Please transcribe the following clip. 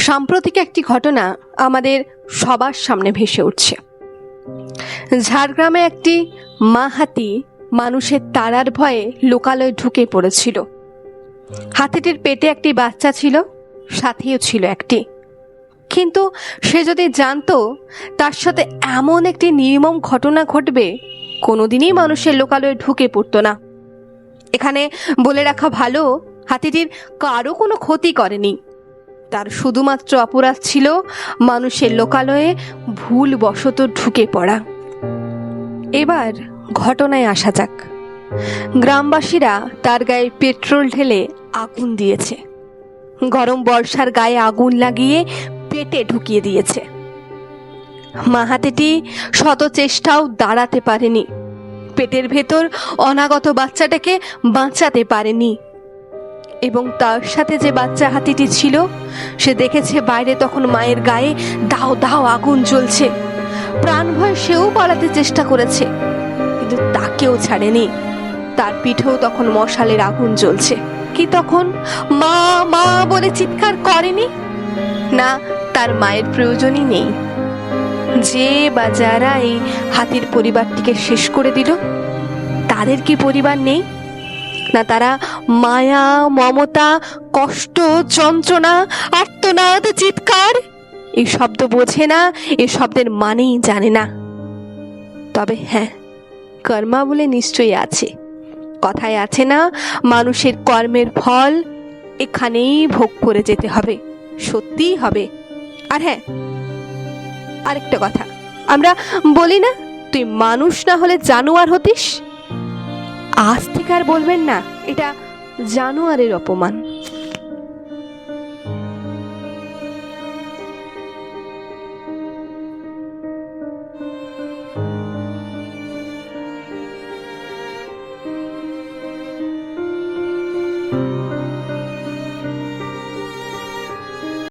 সাম্প্রতিক একটি ঘটনা আমাদের সবার সামনে ভেসে উঠছে। ঝাড়গ্রামে একটি মা হাতি মানুষের তারার ভয়ে লোকালয়ে ঢুকে পড়েছিল। হাতিটির পেটে একটি বাচ্চা ছিল, সাথেও ছিল একটি। কিন্তু সে যদি জানতো, তার সাথে এমন একটি নির্মম ঘটনা ঘটবে, কোনোদিনই মানুষের লোকালয়ে ঢুকে পড়তো না। এখানে বলে রাখা ভালো, হাতিটির কারও কোনো ক্ষতি করেনি। তার শুধুমাত্র অপরাধ ছিল মানুষের লোকালয়ে ভুল বশত ঢুকে পড়া। এবার ঘটনায় আসা যাক। গ্রামবাসীরা তার গায়ে পেট্রোল ঢেলে আগুন দিয়েছে। গরম বর্ষার গায়ে আগুন লাগিয়ে পেটে ঢুকিয়ে দিয়েছে। মাহাতেটি শত চেষ্টাও দাঁড়াতে পারেনি। পেটের ভেতর অনাগত বাচ্চাটাকে বাঁচাতে পারেনি। এবং তার সাথে যে বাচ্চা হাতিটি ছিল, সে দেখেছে বাইরে তখন মায়ের গায়ে দাও দাও আগুন জ্বলছে। প্রাণ ভয়ে সেও পালাতে চেষ্টা করেছে, কিন্তু তাকেও ছাড়েনি। তার পিঠেও তখন মশালের আগুন জ্বলছে। কি তখন? মা মা বলে চিৎকার করেনি? না, তার মায়ের প্রয়োজনই নেই। যে বা যারা এই হাতির পরিবারটিকে শেষ করে দিল, তাদের কি পরিবার নেই? না, তারা মায়া, মমতা, কষ্ট, যন্ত্রণা, আর্তনাদ, চিৎকার। এই শব্দ বোঝে না এই শব্দের মানেই জানে না। তবে হ্যাঁ কর্মা বলে নিশ্চয়ই আছে। কথায় আছে না, মানুষের কর্মের ফল এখানেই ভোগ করে যেতে হবে, সত্যিই হবে। আর হ্যাঁ আরেকটা কথা, আমরা বলি না, তুই মানুষ না হলে জানোয়ার হতিস? আজ থেকে আর বলবেন না, এটা জানোয়ারের অপমান।